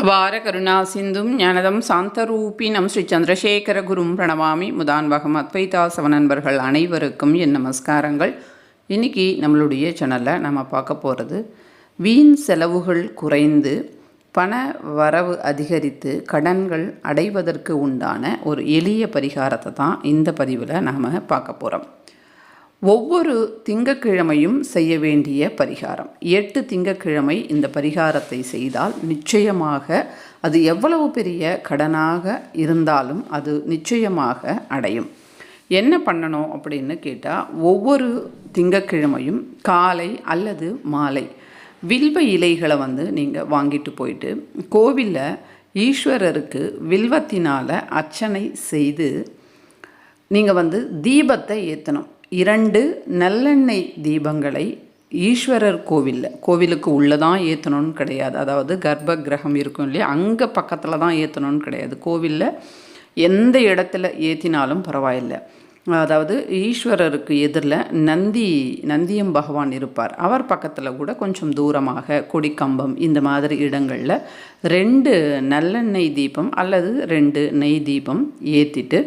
அபார கருணா சிந்தும் ஞானதம் சாந்தரூபினம் ஸ்ரீ சந்திரசேகர குரும் பிரணவாமி முதான்வகம் அத்வைதா நண்பர்கள் அனைவருக்கும் என் நமஸ்காரங்கள். இன்றைக்கி நம்மளுடைய சேனலில் நம்ம பார்க்க போகிறது வீண் செலவுகள் குறைந்து பண வரவு அதிகரித்து கடன்கள் அடைவதற்கு உண்டான ஒரு எளிய பரிகாரத்தை தான் இந்த பதிவில் நாம் பார்க்க போகிறோம் ஒவ்வொரு திங்கக்கிழமையும் செய்ய வேண்டிய பரிகாரம். எட்டு திங்கக்கிழமை இந்த பரிகாரத்தை செய்தால் நிச்சயமாக அது எவ்வளவு பெரிய கடனாக இருந்தாலும் அது நிச்சயமாக அடையும். என்ன பண்ணணும் அப்படின்னு கேட்டால் ஒவ்வொரு திங்கக்கிழமையும் காலை அல்லது மாலை வில்வ இலைகளை வந்து நீங்கள் வாங்கிட்டு போயிட்டு கோவிலில் ஈஸ்வரருக்கு வில்வத்தினால் அர்ச்சனை செய்து நீங்கள் வந்து தீபத்தை ஏற்றணும் இரண்டு நல்லெண்ணெய் தீபங்களை ஈஸ்வரர் கோவிலில் கோவிலுக்கு உள்ளே தான் ஏற்றணும்னு கிடையாது. அதாவது கர்ப்ப கிரகம் இருக்கும் இல்லையா? அங்கே பக்கத்தில் தான் ஏற்றணும்னு கிடையாது. கோவிலில் எந்த இடத்துல ஏற்றினாலும் பரவாயில்லை. அதாவது ஈஸ்வரருக்கு எதிரில் நந்தி நந்தியம் பகவான் இருப்பார். அவர் பக்கத்தில் கூட கொஞ்சம் தூரமாக கொடிக்கம்பம் இந்த மாதிரி இடங்களில் ரெண்டு நல்லெண்ணெய் தீபம் அல்லது ரெண்டு நெய் தீபம் ஏற்றிட்டு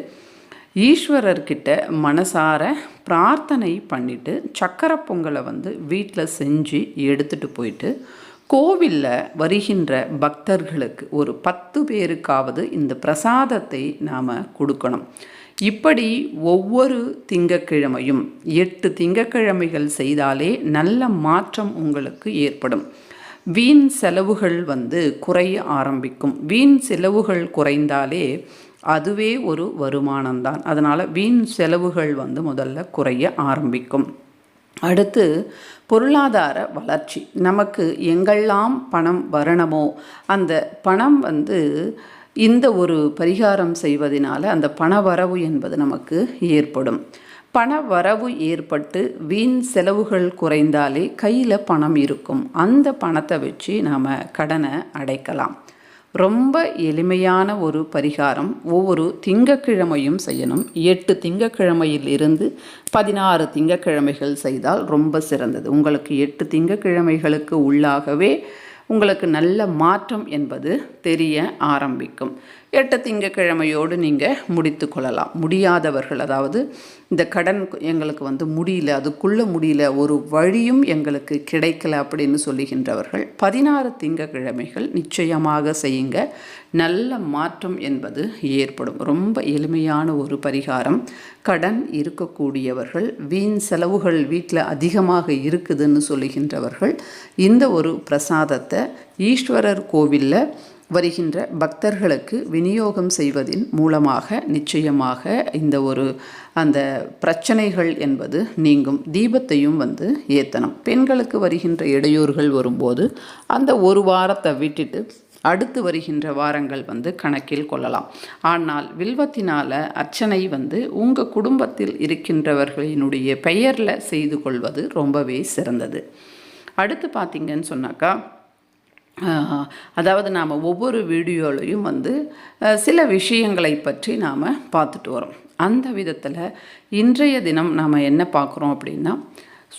ஈஸ்வரர்கிட்ட மனசார பிரார்த்தனை பண்ணிவிட்டு சக்கரை பொங்கலை வந்து வீட்டில் செஞ்சு எடுத்துகிட்டு போயிட்டு கோவிலில் வருகின்ற பக்தர்களுக்கு ஒரு பத்து பேருக்காவது இந்த பிரசாதத்தை நாம் கொடுக்கணும். இப்படி ஒவ்வொரு திங்கக்கிழமையும் எட்டு திங்கக்கிழமைகள் செய்தாலே நல்ல மாற்றம் உங்களுக்கு ஏற்படும். வீண் செலவுகள் வந்து குறைய ஆரம்பிக்கும். வீண் செலவுகள் குறைந்தாலே அதுவே ஒரு வருமானம்தான். அதனால் வீண் செலவுகள் வந்து முதல்ல குறைய ஆரம்பிக்கும். அடுத்து பொருளாதார வளர்ச்சி. நமக்கு எங்கெல்லாம் பணம் வரணுமோ அந்த பணம் வந்து இந்த ஒரு பரிகாரம் செய்வதனால அந்த பண வரவு என்பது நமக்கு ஏற்படும். பண வரவு ஏற்பட்டு வீண் செலவுகள் குறைந்தாலே கையில் பணம் இருக்கும். அந்த பணத்தை வச்சு நாம் கடனை அடைக்கலாம். ரொம்ப எளிமையான ஒரு பரிகாரம். ஒவ்வொரு திங்கக்கிழமையும் செய்யணும். எட்டு திங்கக்கிழமையில் இருந்து பதினாறு திங்கக்கிழமைகள் செய்தால் ரொம்ப சிறந்தது. உங்களுக்கு எட்டு திங்கக்கிழமைகளுக்கு உள்ளாகவே உங்களுக்கு நல்ல மாற்றம் என்பது தெரிய ஆரம்பிக்கும். எட்ட திங்கக்கிழமையோடு நீங்கள் முடித்து கொள்ளலாம். முடியாதவர்கள் அதாவது இந்த கடன் எங்களுக்கு வந்து முடியல அதுக்குள்ளே முடியல ஒரு வழியும் எங்களுக்கு கிடைக்கல அப்படின்னு சொல்லுகின்றவர்கள் பதினாறு திங்கக்கிழமைகள் நிச்சயமாக செய்யுங்க. நல்ல மாற்றம் என்பது ஏற்படும். ரொம்ப எளிமையான ஒரு பரிகாரம். கடன் இருக்கக்கூடியவர்கள் வீண் செலவுகள் வீட்டில் அதிகமாக இருக்குதுன்னு சொல்லுகின்றவர்கள் இந்த ஒரு பிரசாதத்தை ஈஸ்வரர் கோவிலில் வருகின்ற பக்தர்களுக்கு விநியோகம் செய்வதின் மூலமாக நிச்சயமாக இந்த ஒரு அந்த பிரச்சனைகள் என்பது நீங்கும். தீபத்தையும் வந்து ஏற்றணும் பெண்களுக்கு வருகின்ற இடையூறுகள் வரும்போது அந்த ஒரு வாரத்தை விட்டுட்டு அடுத்து வருகின்ற வாரங்கள் வந்து கணக்கில் கொள்ளலாம். ஆனால் வில்வத்தினால் அர்ச்சனை வந்து உங்கள் குடும்பத்தில் இருக்கின்றவர்களினுடைய பெயரில் செய்து கொள்வது ரொம்பவே சிறந்தது. அடுத்து பார்த்திங்கன்னு சொன்னாக்கா அதாவது நாம் ஒவ்வொரு வீடியோலையும் வந்து சில விஷயங்களை பற்றி நாம் பார்த்துட்டு வரோம். அந்த விதத்தில் இன்றைய தினம் நாம் என்ன பார்க்குறோம் அப்படின்னா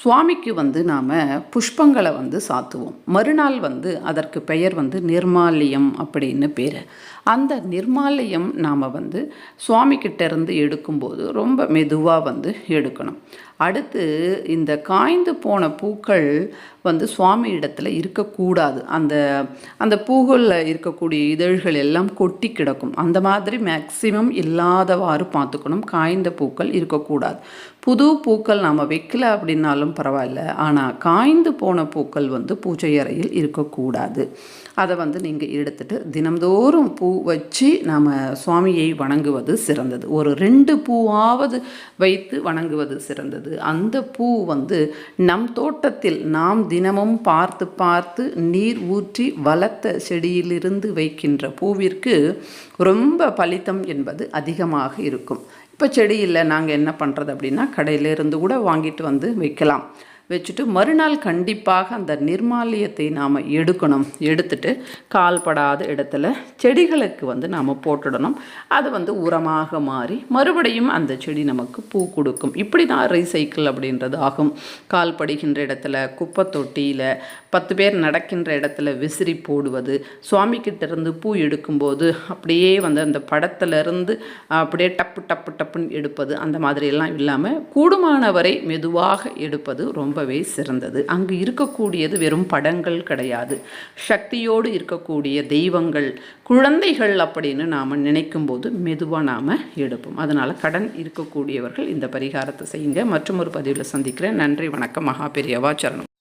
சுவாமிக்கு வந்து நாம் புஷ்பங்களை வந்து சாத்துவோம். மறுநாள் வந்து அதற்கு பெயர் வந்து நிர்மாலியம் அப்படின்னு பேர். அந்த நிர்மாலயம் நாம் வந்து சுவாமிக்கிட்ட இருந்து எடுக்கும்போது ரொம்ப மெதுவாக வந்து எடுக்கணும். அடுத்து இந்த காய்ந்து போன பூக்கள் வந்து சுவாமி இடத்துல இருக்கக்கூடாது. அந்த அந்த பூகளில் இருக்கக்கூடிய இதழ்கள் எல்லாம் கொட்டி கிடக்கும். அந்த மாதிரி மேக்சிமம் இல்லாதவாறு பார்த்துக்கணும். காய்ந்த பூக்கள் இருக்கக்கூடாது. புது பூக்கள் நாம் வைக்கல அப்படின்னாலும் பரவாயில்ல. ஆனால் காய்ந்து போன பூக்கள் வந்து பூஜை அறையில் இருக்கக்கூடாது. அதை வந்து நீங்கள் எடுத்துட்டு தினம்தோறும் பூ வச்சு நாம் சுவாமியை வணங்குவது சிறந்தது. ஒரு ரெண்டு பூவாவது வைத்து வணங்குவது சிறந்தது. அந்த பூ வந்து நம் தோட்டத்தில் நாம் தினமும் பார்த்து பார்த்து நீர் ஊற்றி வளர்த்த செடியிலிருந்து வைக்கின்ற பூவிற்கு ரொம்ப பலித்தம் என்பது அதிகமாக இருக்கும். இப்போ செடி இல்லை நாங்கள் என்ன பண்ணுறது அப்படின்னா கடையிலேருந்து கூட வாங்கிட்டு வந்து வைக்கலாம். வச்சுட்டு மறுநாள் கண்டிப்பாக அந்த நிர்மாலியத்தை நாம் எடுக்கணும். எடுத்துட்டு கால்படாத இடத்துல செடிகளுக்கு வந்து நாம் போட்டுடணும். அது வந்து உரமாக மாறி மறுபடியும் அந்த செடி நமக்கு பூ கொடுக்கும். இப்படி தான் ரீசைக்கிள் அப்படின்றது ஆகும். கால் படுகின்ற இடத்துல குப்பை தொட்டியில் பத்து பேர் நடக்கின்ற இடத்துல விசிறி போடுவது சுவாமிக்கிட்டேருந்து பூ எடுக்கும்போது அப்படியே வந்து அந்த படத்துலேருந்து அப்படியே டப்பு டப்பு டப்புன்னு எடுப்பது அந்த மாதிரியெல்லாம் இல்லாமல் கூடுமானவரை மெதுவாக எடுப்பது ரொம்ப ரொம்பவே சிறந்தது. அங்கு இருக்கக்கூடியது வெறும் படங்கள் கிடையாது. சக்தியோடு இருக்கக்கூடிய தெய்வங்கள் குழந்தைகள் அப்படின்னு நாம் நினைக்கும் போது மெதுவாக நாம் எடுப்போம் அதனால் கடன் இருக்கக்கூடியவர்கள் இந்த பரிகாரத்தை செய்யுங்க. மற்றும் ஒரு பதிவில் சந்திக்கிறேன். நன்றி வணக்கம். மகா பெரியவா சரணம்.